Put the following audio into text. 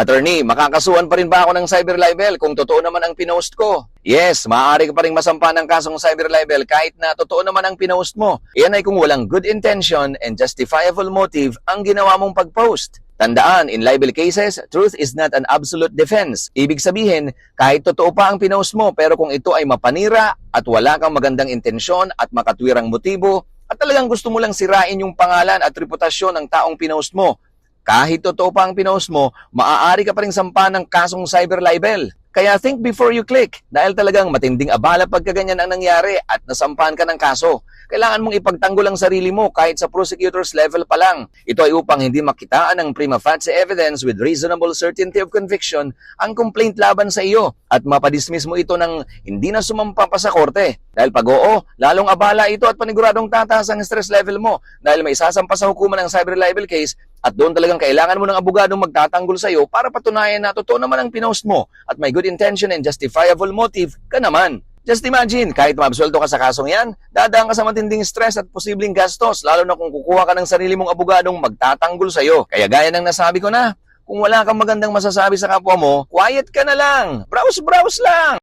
Attorney, makakasuhan pa rin ba ako ng cyber libel kung totoo naman ang pinost ko? Yes, maaari ka pa rin masampa ng kasong cyber libel kahit na totoo naman ang pinost mo. Iyan ay kung walang good intention and justifiable motive ang ginawa mong pag-post. Tandaan, in libel cases, truth is not an absolute defense. Ibig sabihin, kahit totoo pa ang pinost mo, pero kung ito ay mapanira at wala kang magandang intensyon at makatwirang motibo, at talagang gusto mo lang sirain yung pangalan at reputasyon ng taong pinost mo, kahit totoo pa ang pinost mo, maaari ka pa rin sampa ng kasong cyber libel. Kaya think before you click dahil talagang matinding abala pagka ganyan ang nangyari at nasampahan ka ng kaso. Kailangan mong ipagtanggol ang sarili mo kahit sa prosecutor's level pa lang. Ito ay upang hindi makitaan ng prima facie evidence with reasonable certainty of conviction ang complaint laban sa iyo at mapadismiss mo ito ng hindi na sumampa pa sa korte. Dahil pag oo, lalong abala ito at paniguradong tataas ang stress level mo dahil may isasampa sa hukuman ng cyber libel case at doon talagang kailangan mo ng abogadong magtatanggol sa iyo para patunayan na totoo naman ang pinost mo at may good intention and justifiable motive ka naman. Just imagine, kahit mabsuelto ka sa kasong yan, dadaan ka sa matinding stress at posibleng gastos, lalo na kung kukuha ka ng sarili mong abogadong magtatanggol sa iyo. Kaya gaya ng nasabi ko na, kung wala kang magandang masasabi sa kapwa mo, quiet ka na lang. Browse-browse lang.